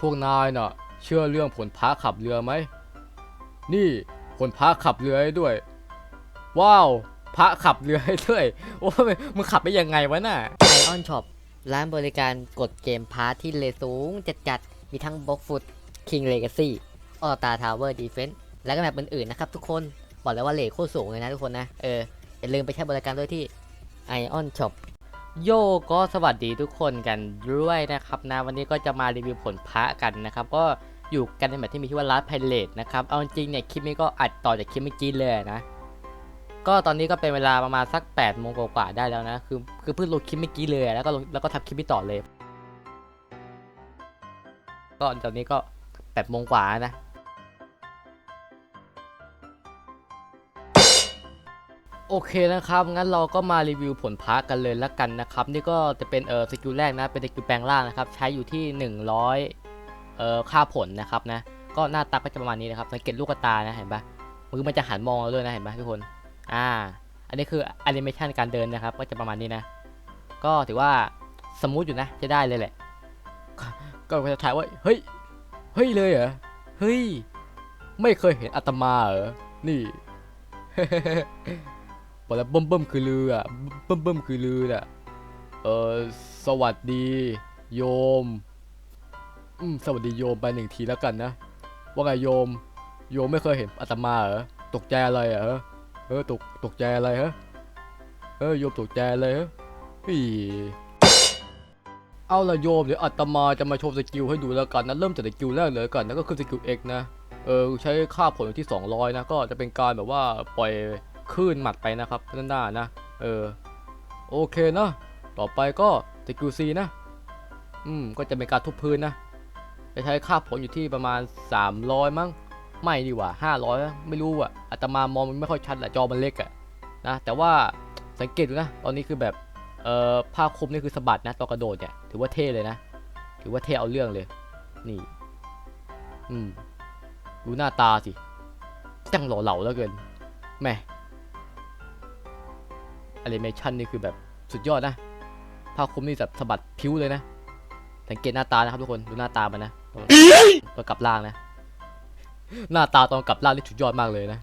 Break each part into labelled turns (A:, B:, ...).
A: พวกนายน่ะเชื่อเรื่องผลพระขับเรือไหม นี่ผลพระขับเรือให้ด้วย ว้าวพระขับเรือให้ด้วยโอ้ยมึงขับไปยังไงวะน่ะ
B: ไอออนช็อปร้านบริการกดเกมพาร์ทที่เลสูงจัดๆ มีทั้งบล็อกฟุตคิงเลกาซี่ออตาทาวเวอร์ดีเฟนต์และก็แบบอื่นๆนะครับทุกคน บอกเลยว่าเลทโคตรสูงเลยนะทุกคนนะ เออ อย่าลืมไปใช้บริการด้วยที่ไอออนช็อป โยก็สวัสดีทุกคนกันด้วยนะครับนะวันนี้ก็จะมารีวิวผลพระกันนะครับ ก็อยู่กันในแบบที่มีชื่อว่า Last Pilot นะครับเอาจริงเนี่ยคลิปนี้ก็อัดต่อจากคลิปเมื่อกี้เลยนะ ก็ตอนนี้ก็เป็นเวลาประมาณสัก8ปดโมงกว่าได้แล้วนะคือคือเพิ่งลงคลิปเมื่อกี้เลยแล้วก็แล้วก็ทำคลิปนี้ต่อเลย ก็ตอนนี้ก็8ปดโมงกว่านะ โอเคนะครับ งั้นเราก็มารีวิวผลพระกันเลยละกันนะครับ นี่ก็จะเป็นเออสกิลแรกนะ เป็นสกิลแปลงร่างนะครับ ใช้อยู่ที่ 100เอ่อค่าผลนะครับนะ ก็หน้าตาก็จะประมาณนี้นะครับสังเกตลูกตานะเห็นปะมือมันจะหันมองเราด้วยนะเห็นปะทุกคน อ่า อันนี้คือแอนิเมชันการเดินนะครับ ก็จะประมาณนี้นะ ก็ถือว่าสมูทอยู่นะ จะได้เลยแหละ ก็จะถ่ายว่า เฮ้ย เฮ้ยเลยเหรอ เฮ้ย ไม่เคยเห็นอาตมาเหรอ นี่ บอกแล้วเบิ่มเบิ่มคือลืออะเบิ่มเบิ่มคือลืออะเออสวัสดีโยมอืมสวัสดีโยมไปหนึ่งทีแล้วกันนะ ว่าไงโยม โยมไม่เคยเห็นอาตมาเหรอตกใจอะไรเหรอเออตกตกใจอะไรฮะเออโยมตกใจอะไรฮะอีเอาละโยมเดี๋ยวอาตมาจะมาโชว์สกิลให้ดูแล้วกันนะเริ่มจากสกิลแรกเลยแล้วกันนะก็คือสกิล X นะเออใช้ค่าผลที่ 200 นะ ก็จะเป็นการแบบว่าปล่อย คลื่นหมัดไปนะครับด้านหน้านะ เออ โอเคเนาะต่อไปก็สกิล C นะ อืม ก็จะเป็นการทุบพื้นนะ จะใช้ค่าผลอยู่ที่ประมาณ 300 มั้ง ไม่ดีกว่า 500นะไม่รู้อะอาตมามองมันไม่ค่อยชัดแหละจอมันเล็กอะนะ แต่ว่าสังเกตดูนะ ตอนนี้คือแบบ เอ่อ ผ้าคลุมนี่คือสะบัดนะตอนกระโดดเนี่ย ถือว่าเท่เลยนะ ถือว่าเท่เอาเรื่องเลย นี่ อืม ดูหน้าตาสิ จังหล่อเหลาแล้วเกิน แม่ แอนิเมชันนี่คือแบบสุดยอดนะผ้าคลุมนี่แบบสะบัดผิวเลยนะสังเกตหน้าตานะครับทุกคนดูหน้าตามันนะตอนตอนกลับล่างนะ หน้าตาตอนกลับล่างนี่สุดยอดมากเลยนะ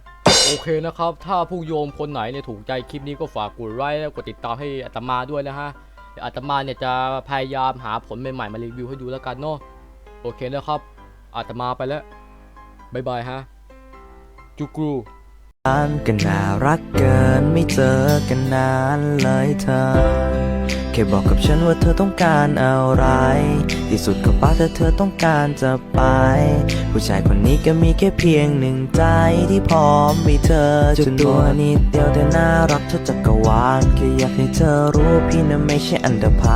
B: โอเคนะครับ ถ้าผู้โยมคนไหนเนี่ยถูกใจคลิปนี้ก็ฝากกดไลค์และกดติดตามให้อาตมาด้วยนะฮะเดี๋ยวอาตมาเนี่ยจะพยายามหาผลใหม่ๆมารีวิวให้ดูแล้วกันเนาะโอเคนะครับ อาตมาไปแล้วบายบายฮะ จุกรู
C: กันก็น่ารักเกินไม่เจอกันนานเลยเธอ แค่บอกกับฉันว่าเธอต้องการอะไร ที่สุดก็ป้าแต่เธอต้องการจะไป ผู้ชายคนนี้ก็มีแค่เพียงหนึ่งใจที่พร้อมมีเธอจนตัวนิดเดียวแต่น่ารักเท่าจักรวาลแค่อยากให้เธอรู้พี่นั้นไม่ใช่อันดาพา